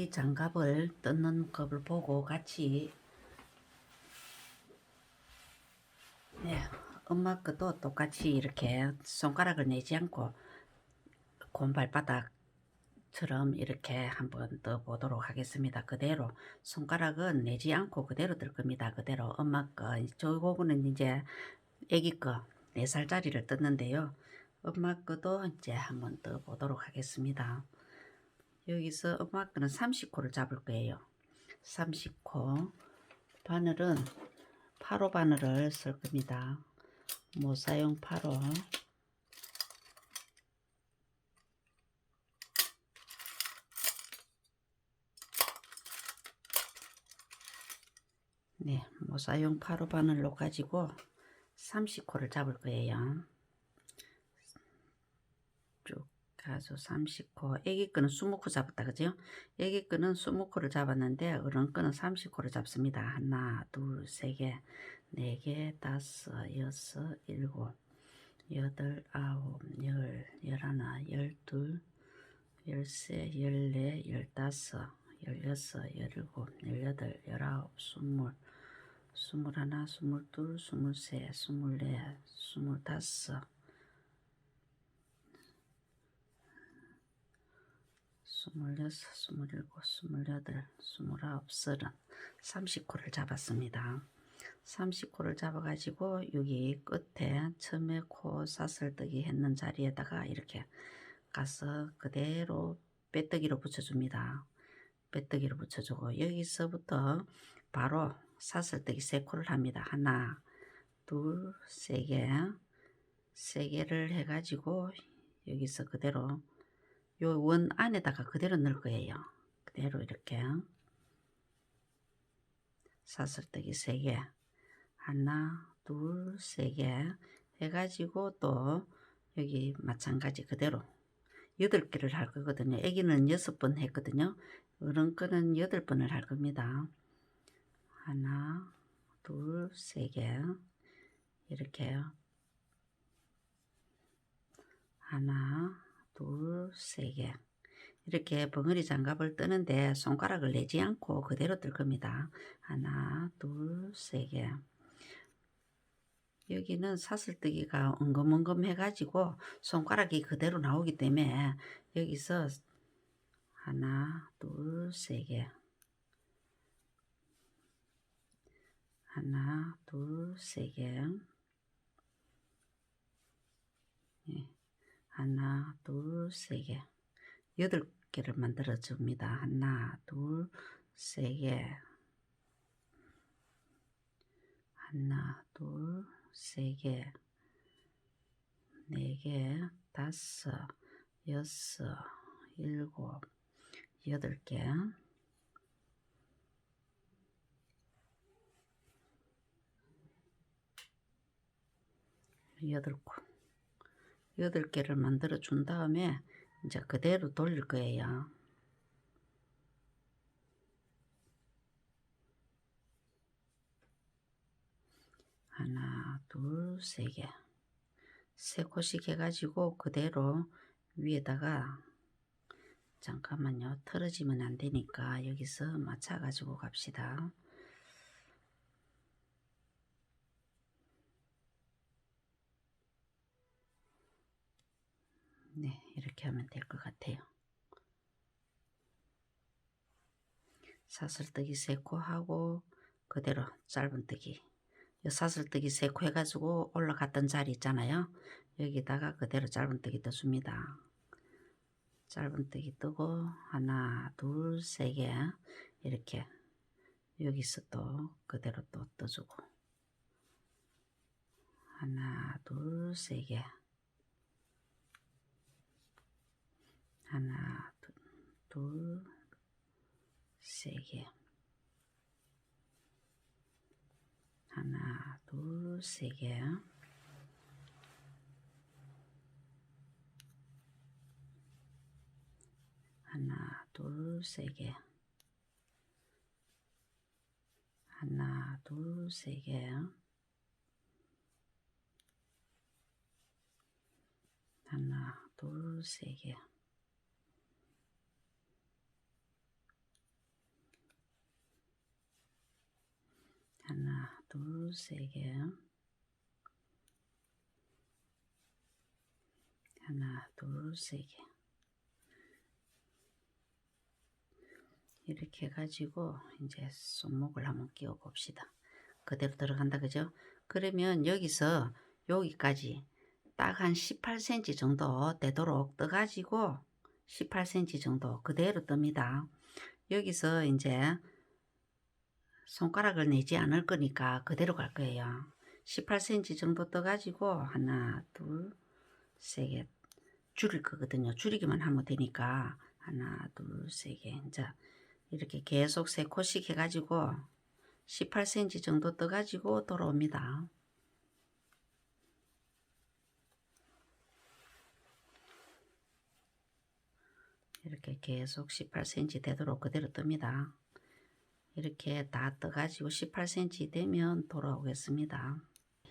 벙어리 장갑을 뜯는 법을 보고 같이 네, 엄마 것도 똑같이 이렇게 손가락을 내지 않고 곰발바닥처럼 이렇게 한번 떠 보도록 하겠습니다. 그대로 손가락은 내지 않고 그대로 뜰 겁니다. 그대로 엄마 거 저거는 이제 애기 거 4살짜리를 떴는데요. 엄마 거도 이제 한번 떠 보도록 하겠습니다. 여기서 엄마 거는 30코를 잡을 거예요. 30코 바늘은 8호 바늘을 쓸 겁니다. 모사용 8호 네, 모사용 8호 바늘로 가지고 30코를 잡을 거예요. 쭉 가서 30코. 애기 거는 20코 잡았다. 그죠? 애기 거는 20코를 잡았는데 어른 거는 30코를 잡습니다. 하나, 둘, 세 개, 네 개, 다섯, 여섯, 일곱, 여덟, 아홉, 열, 열하나, 열둘, 열세, 열네, 열다섯, 열여섯, 열일곱, 열여덟, 열아홉, 스물, 스물하나, 스물둘, 스물세, 스물넷, 스물다섯, 스물여섯, 스물일곱, 스물여덟, 스물아홉, 서른, 30코를 잡았습니다. 30코를 잡아가지고 여기 끝에 처음에 코 사슬뜨기 했는 자리에다가 이렇게 가서 그대로 빼뜨기로 붙여줍니다. 빼뜨기로 붙여주고 여기서부터 바로 사슬뜨기 세 코를 합니다. 하나, 둘, 세 개, 세 개를 해가지고 여기서 그대로 요 원 안에다가 그대로 넣을 거예요. 그대로 이렇게 사슬뜨기 세 개, 하나, 둘, 세 개 해가지고 또 여기 마찬가지 그대로 여덟 개를 할 거거든요. 아기는 여섯 번 했거든요. 어른 거는 여덟 번을 할 겁니다. 하나, 둘, 세 개. 이렇게요. 하나, 둘, 세 개. 이렇게 벙어리 장갑을 뜨는데 손가락을 내지 않고 그대로 뜰 겁니다. 하나, 둘, 세 개. 여기는 사슬뜨기가 엉금엉금 해가지고 손가락이 그대로 나오기 때문에 여기서 하나, 둘, 세 개. 하나, 둘, 세 개. 예. 하나, 둘, 세 개. 여덟 개를 만들어 줍니다. 하나, 둘, 세 개. 하나, 둘, 세 개. 네 개, 다섯, 여섯, 일곱, 여덟 개. 여덟 개. 8개를 만들어 준 다음에 이제 그대로 돌릴 거예요. 하나, 둘, 세 개. 세 코씩 해가지고 그대로 위에다가 잠깐만요. 틀어지면 안 되니까 여기서 맞춰가지고 갑시다. 네, 이렇게 하면 될 것 같아요. 사슬뜨기 세코 하고 그대로 짧은뜨기 사슬뜨기 세코 해가지고 올라갔던 자리 있잖아요. 여기다가 그대로 짧은뜨기 떠줍니다. 짧은뜨기 뜨고 하나 둘 세 개 이렇게 여기서 또 그대로 또 떠주고 하나 둘 세 개 하나, 둘, 둘, 세 개. 하나, 둘, 세 개. 하나, 둘, 세 개. 하나, 둘, 세 개. 하나, 둘, 세 개. 둘, 세 개. 하나, 둘, 세 개. 이렇게 해가지고 이제 손목을 한번 끼워 봅시다. 그대로 들어간다 그죠? 그러면 여기서 여기까지 딱 한 18cm 정도 되도록 떠가지고 18cm 정도 그대로 뜹니다. 여기서 이제 손가락을 내지 않을 거니까 그대로 갈 거예요. 18cm 정도 떠가지고 하나, 둘, 세 개 줄일 거거든요. 줄이기만 하면 되니까 하나, 둘, 세 개. 이제 이렇게 계속 세 코씩 해가지고 18cm 정도 떠가지고 돌아옵니다. 이렇게 계속 18cm 되도록 그대로 뜹니다. 이렇게 다 떠가지고 18cm 되면 돌아오겠습니다.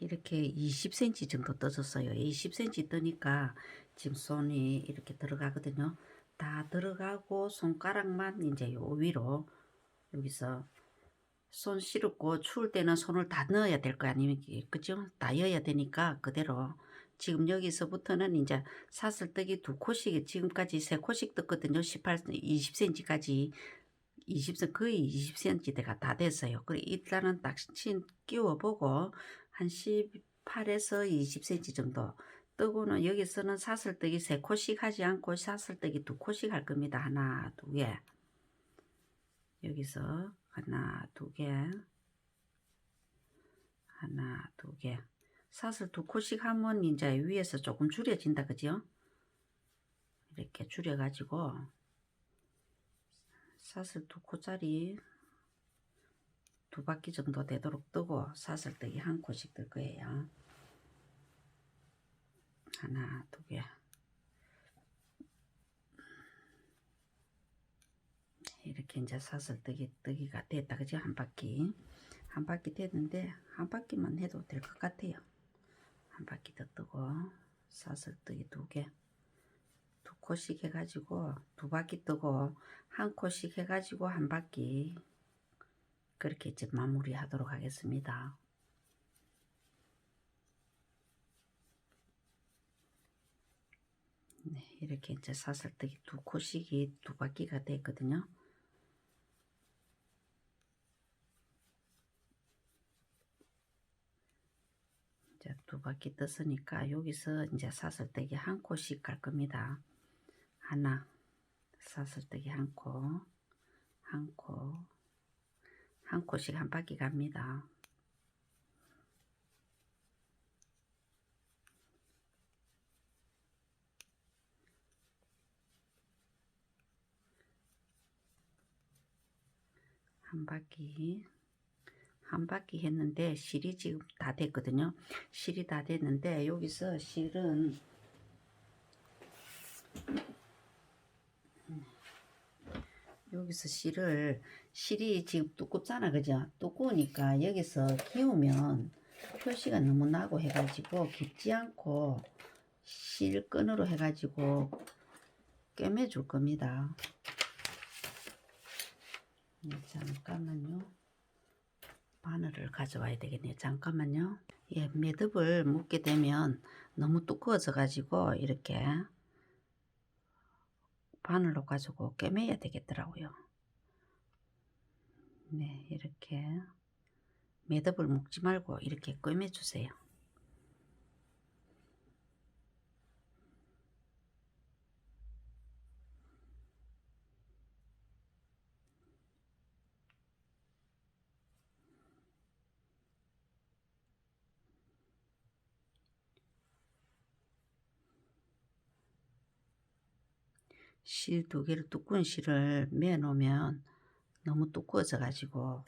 이렇게 20cm 정도 떠졌어요. 20cm 뜨니까 지금 손이 이렇게 들어가거든요. 다 들어가고 손가락만 이제 요 위로 여기서 손 시렵고 추울 때는 손을 다 넣어야 될 거 아닙니까? 그죠? 다 넣어야 되니까 그대로 지금 여기서부터는 이제 사슬뜨기 두 코씩 지금까지 세 코씩 떴거든요. 18, 20cm까지 20cm 거의 20cm대가 다 됐어요. 그래 일단은 딱친 끼워보고 한 18에서 20cm 정도 뜨고는 여기서는 사슬뜨기 세 코씩 하지 않고 사슬뜨기 두 코씩 할 겁니다. 하나, 두 개. 여기서 하나, 두 개. 하나, 두 개. 사슬 두 코씩 하면 이제 위에서 조금 줄여진다. 그죠? 이렇게 줄여가지고 사슬 두 코짜리 두 바퀴 정도 되도록 뜨고 사슬뜨기 한 코씩 뜰 거예요. 하나, 두 개. 이렇게 이제 사슬뜨기 뜨기가 됐다. 그죠? 한 바퀴. 한 바퀴 됐는데 한 바퀴만 해도 될 것 같아요. 한 바퀴 더 뜨고 사슬뜨기 두 개. 두 코씩 해가지고 두 바퀴 뜨고 한 코씩 해가지고 한 바퀴 그렇게 이제 마무리 하도록 하겠습니다. 네, 이렇게 이제 사슬뜨기 두 코씩이 두 바퀴가 됐거든요. 이제 두 바퀴 떴으니까 여기서 이제 사슬뜨기 한 코씩 갈 겁니다. 하나, 사슬뜨기 한 코, 한 코, 한 코씩 한 바퀴 갑니다. 한 바퀴 한 바퀴 했는데 실이 지금 다 됐거든요 실이 다 됐는데 여기서 실은 여기서 실을 실이 지금 두껍잖아 그죠 두꺼우니까 여기서 기우면 표시가 너무 나고 해가지고 깊지 않고 실끈으로 해가지고 꿰매 줄 겁니다 네, 잠깐만요. 바늘을 가져와야 되겠네요. 잠깐만요. 예, 매듭을 묶게 되면 너무 두꺼워져 가지고 이렇게 바늘로 가지고 꿰매야 되겠더라고요. 네, 이렇게 매듭을 묶지 말고 이렇게 꿰매 주세요. 실두 개를 두꺼운 실을 매어 놓으면 너무 두꺼워져 가지고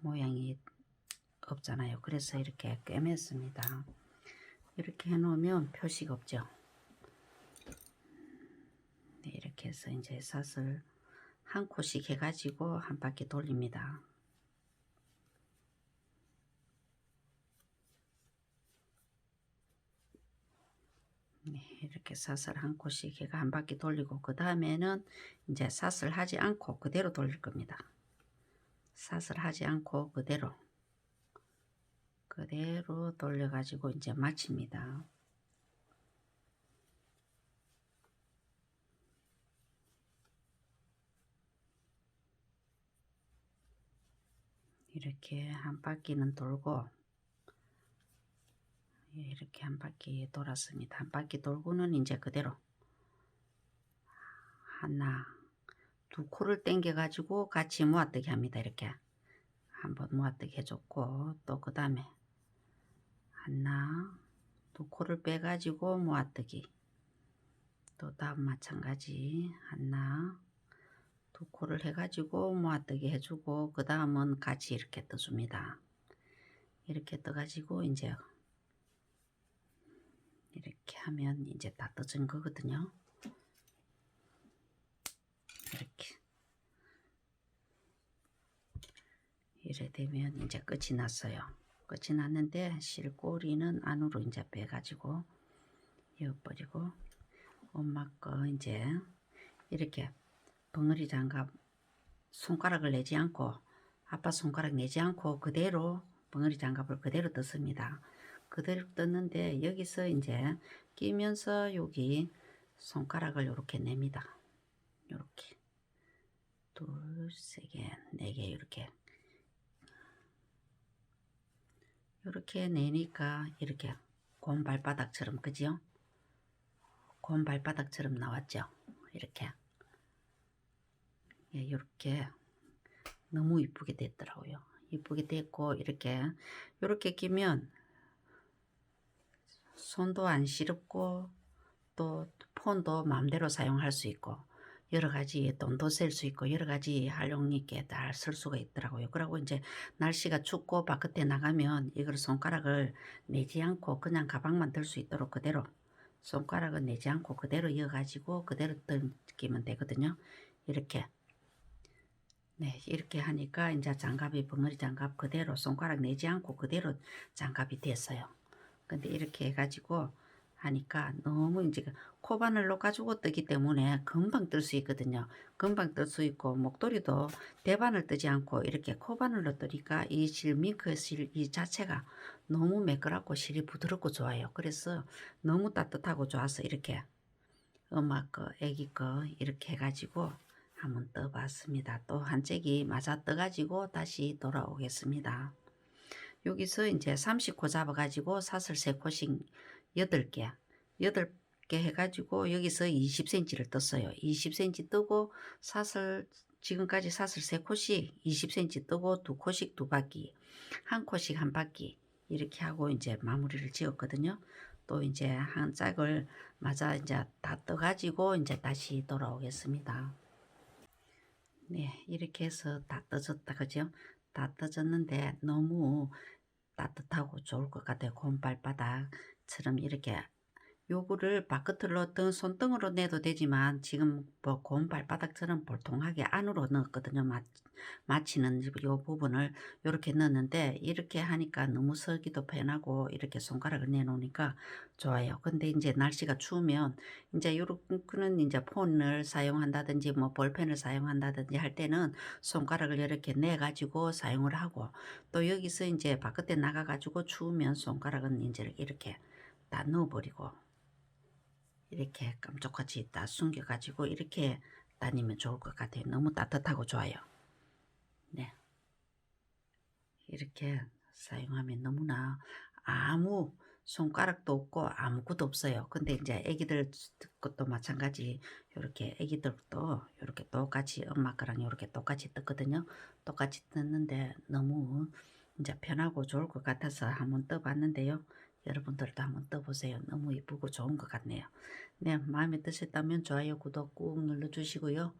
모양이 없잖아요. 그래서 이렇게 꿰맸습니다. 이렇게 해 놓으면 표시가 없죠. 네, 이렇게 해서 이제 사슬 한 코씩 해 가지고 한 바퀴 돌립니다. 네, 이렇게 사슬 한 코씩 해가 한 바퀴 돌리고 그 다음에는 이제 사슬 하지 않고 그대로 돌릴 겁니다. 사슬 하지 않고 그대로 그대로 돌려 가지고 이제 마칩니다. 이렇게 한 바퀴는 돌고 예, 이렇게 한 바퀴 돌았습니다. 한 바퀴 돌고는 이제 그대로 하나 두 코를 당겨 가지고 같이 모아뜨기 합니다. 이렇게 한번 모아뜨기 해줬고 또 그 다음에 하나 두 코를 빼 가지고 모아뜨기 또 다음 마찬가지 하나 두 코를 해 가지고 모아뜨기 해주고 그 다음은 같이 이렇게 떠줍니다. 이렇게 떠 가지고 이제 이렇게 하면 이제 다 떠진 거거든요. 이렇게 이래 되면 이제 끝이 났어요. 끝이 났는데 실꼬리는 안으로 이제 빼가지고 이어버리고 엄마 거 이제 이렇게 벙어리 장갑 손가락을 내지 않고 아빠 손가락 내지 않고 그대로 벙어리 장갑을 그대로 떴습니다. 그대로 떴는데 여기서 이제 끼면서 여기 손가락을 이렇게 냅니다. 이렇게 둘, 세 개, 네 개 이렇게 이렇게 내니까 이렇게 곰 발바닥처럼 그죠? 곰 발바닥처럼 나왔죠? 이렇게 예, 이렇게 너무 이쁘게 됐더라고요. 이쁘게 됐고 이렇게 이렇게 끼면 손도 안 시렵고 또 폰도 마음대로 사용할 수 있고 여러 가지 돈도 쓸 수 있고 여러 가지 활용 있게 잘쓸 수가 있더라고요. 그리고 이제 날씨가 춥고 바깥에 나가면 이걸 손가락을 내지 않고 그냥 가방만 들 수 있도록 그대로 손가락을 내지 않고 그대로 이어가지고 그대로 들기면 되거든요. 이렇게 네 이렇게 하니까 이제 장갑이 벙어리 장갑 그대로 손가락 내지 않고 그대로 장갑이 됐어요. 근데 이렇게 해가지고 하니까 너무 이제 코바늘 로 가지고 뜨기 때문에 금방 뜰 수 있거든요. 금방 뜰 수 있고 목도리도 대바늘 뜨지 않고 이렇게 코바늘로 뜨니까 이 실 밍크 실 이 자체가 너무 매끄럽고 실이 부드럽고 좋아요. 그래서 너무 따뜻하고 좋아서 이렇게 엄마 거, 애기 거 이렇게 해가지고 한번 떠봤습니다. 또 한 짝이 맞아 떠가지고 다시 돌아오겠습니다. 여기서 이제 30코 잡아가지고 사슬 3코씩 8개, 8개 해가지고 여기서 20cm를 떴어요. 20cm 뜨고 사슬 지금까지 사슬 3코씩 20cm 뜨고 2코씩 2바퀴, 한 코씩 한 바퀴 이렇게 하고 이제 마무리를 지었거든요. 또 이제 한 짝을 맞아 이제 다 떠가지고 이제 다시 돌아오겠습니다. 네, 이렇게 해서 다 떠졌다, 그죠? 다 떠졌는데 너무 따뜻하고 좋을 것 같아요. 곰발바닥처럼 이렇게 요거를 바깥으로 등 손등으로 내도 되지만 지금 뭐 곰발바닥처럼 보통하게 안으로 넣었거든요. 마, 마치는 요 부분을 이렇게 넣었는데 이렇게 하니까 너무 서기도 편하고 이렇게 손가락을 내놓으니까 좋아요. 근데 이제 날씨가 추우면 이제 요렇게는 이제 폰을 사용한다든지 뭐 볼펜을 사용한다든지 할 때는 손가락을 이렇게 내 가지고 사용을 하고 또 여기서 이제 바깥에 나가 가지고 추우면 손가락은 이제 이렇게 다 넣어버리고 이렇게 깜짝같이 다 숨겨가지고 이렇게 다니면 좋을 것 같아요. 너무 따뜻하고 좋아요. 네. 이렇게 사용하면 너무나 아무 손가락도 없고 아무것도 없어요. 근데 이제 애기들 것도 마찬가지 이렇게 애기들도 이렇게 똑같이 엄마 거랑 이렇게 똑같이 떴거든요. 똑같이 떴는데 너무 이제 편하고 좋을 것 같아서 한번 떠봤는데요. 여러분들도 한번 떠보세요. 너무 이쁘고 좋은 것 같네요. 네, 마음에 드셨다면 좋아요, 구독 꾹 눌러주시고요.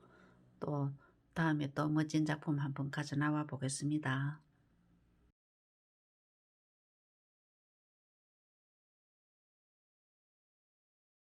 또 다음에 또 멋진 작품 한번 가져 나와 보겠습니다.